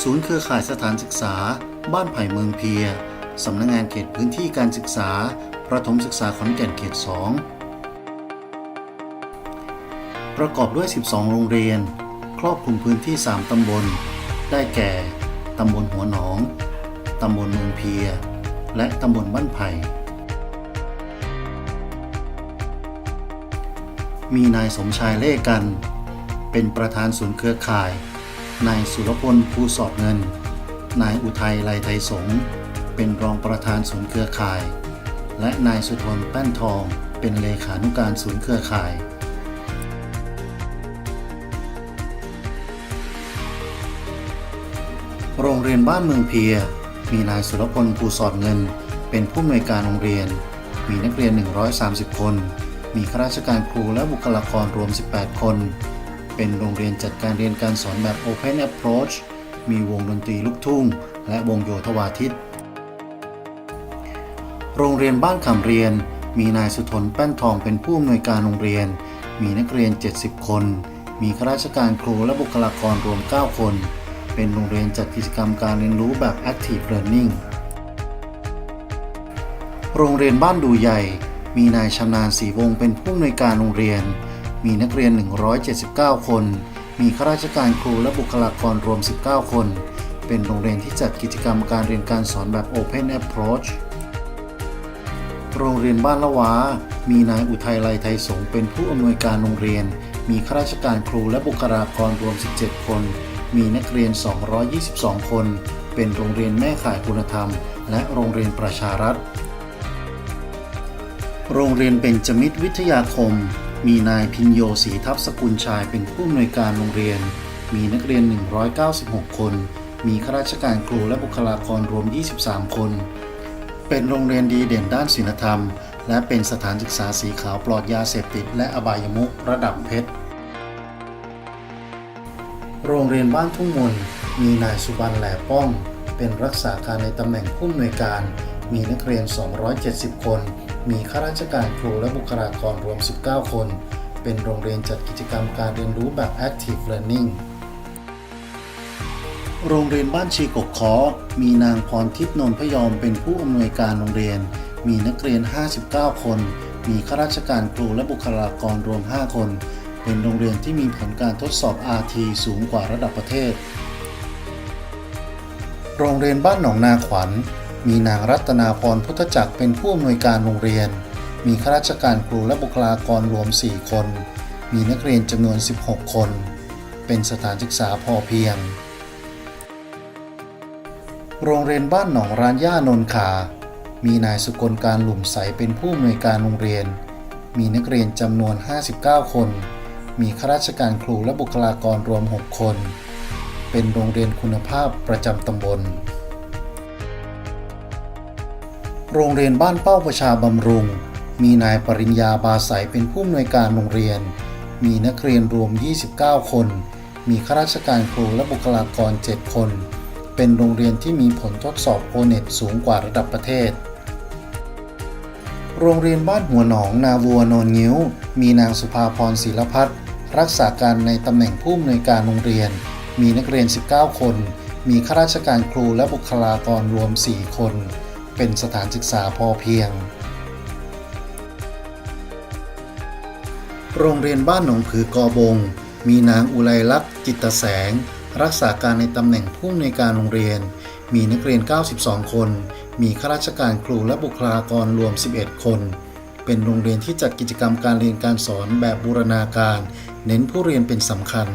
ศูนย์เครือข่ายสถานศึกษา บ้านไผ่เมืองเพีย สำนักงงานเขตพื้นที่การศึกษา ประถมศึกษาขอนแก่นเขต 2 ประกอบด้วย 12 โรงเรียน ครอบคลุมพื้นที่ 3 ตำบล ได้แก่ ตำบลหัวหนอง ตำบลเมืองเพีย และตำบลบ้านไผ่ มีนายสมชายเล่กัน เป็นประธานศูนย์เครือข่าย นายสุรพลภูสอดเงิน นายอุทัยไลไทยสงเป็นรองประธานศูนย์เครือข่าย และนายสุทนแป้นทอง เป็นเลขานุการศูนย์เครือข่ายโรงเรียนบ้านเมืองเพีย มีนายสุรพลภูสอดเงิน เป็นผู้อำนวยการโรงเรียน มีนักเรียน 130 คน มีข้าราชการครูและบุคลากรรวม 18 คน เป็นโรงเรียนจัดการเรียนการสอนแบบ Open Approach มีวงดนตรีลูกทุ่ง และวงโยธวาทิต โรงเรียนบ้านคำเรียน มีนายสุทนแป้นทองเป็นผู้อำนวยการโรงเรียน มีนักเรียน 70 คน มีข้าราชการครูและบุคลากรรวม 9 คน เป็นโรงเรียนจัดกิจกรรมการเรียนรู้แบบ Active Learning โรงเรียนบ้านดูใหญ่ มีนายชำนาญศรีวงศ์เป็นผู้อำนวยการโรงเรียน มีนักเรียน 179 คน มีข้าราชการครูและบุคลากรรวม 19 คน เป็นโรงเรียนที่จัดกิจกรรมการเรียนการสอนแบบ Open Approach โรงเรียนบ้านละวา มีนายอุทัยไลไทยสงเป็นผู้อำนวยการโรงเรียน มีข้าราชการครูและบุคลากรรวม 17 คน มีนักเรียน 222 คน เป็นโรงเรียนแม่ข่ายคุณธรรม และโรงเรียนประชารัฐ โรงเรียนเบญจมิตรวิทยาคม มีนายพินโยศรีทัพสกุลชายเป็นผู้อำนวยการโรงเรียน มีนักเรียน 196 คน มีข้าราชการครูและบุคลากรรวม 23 คน เป็นโรงเรียนดีเด่นด้านศีลธรรม และเป็นสถานศึกษาสีขาวปลอดยาเสพติดและอบายมุขระดับเพชร โรงเรียนบ้านทุ่งมนมีนายสุบรรณแหล่ป้อง เป็นรักษาการในตำแหน่งผู้อำนวยการ มีนักเรียน 270 คน มีข้าราชการครูและบุคลากรรวม 19 คน เป็นโรงเรียนจัดกิจกรรมการเรียนรู้แบบ Active Learning โรงเรียนบ้านชีกกคอมีนางพรทิพย์นนพยอมเป็นผู้อำนวยการโรงเรียน มีนักเรียน 59 คน มีข้าราชการครูและบุคลากรรวม 5 คน เป็นโรงเรียนที่มีผลการทดสอบ RT สูงกว่าระดับประเทศ โรงเรียนบ้านหนองนาขวัญ มีนางรัตนาพรพุทธจักรเป็นผู้อำนวยการโรงเรียน มีข้าราชการครูและบุคลากรรวม 4 คน มีนักเรียนจำนวน 16 คน เป็นสถานศึกษาพอเพียง โรงเรียนบ้านหนองร้านย่านนขา มีนายสุกลการหลุมใสเป็นผู้อำนวยการโรงเรียน มีนักเรียนจำนวน 59 คน มีข้าราชการครูและบุคลากรรวม 6 คน เป็นโรงเรียนคุณภาพประจำตำบล โรงเรียนบ้านเป้าประชาบำรุง มีนายปริญญาบาใสเป็นผู้อำนวยการโรงเรียน มีนักเรียนรวม 29 คน มีข้าราชการครูและบุคลากร 7 คน เป็นโรงเรียนที่มีผลทดสอบโอเน็ตสูงกว่าระดับประเทศ โรงเรียนบ้านหัวหนองนาวัวนนงิ้ว มีนางสุภาพรศิลพัฒน์รักษาการในตำแหน่งผู้อำนวยการโรงเรียน มีนักเรียน 19 คน มีข้าราชการครูและบุคลากรรวม 4 คน เป็นสถานศึกษาพอเพียง โรงเรียนบ้านหนองผือกอบง มีนางอุไรลักษ์จิตแสง รักษาการในตำแหน่งผู้อำนวยการโรงเรียน มีนักเรียน 92 คน มีข้าราชการครูและบุคลากรรวม 11 คน เป็นโรงเรียนที่จัดกิจกรรมการเรียนการสอนแบบบูรณาการ เน้นผู้เรียนเป็นสำคัญ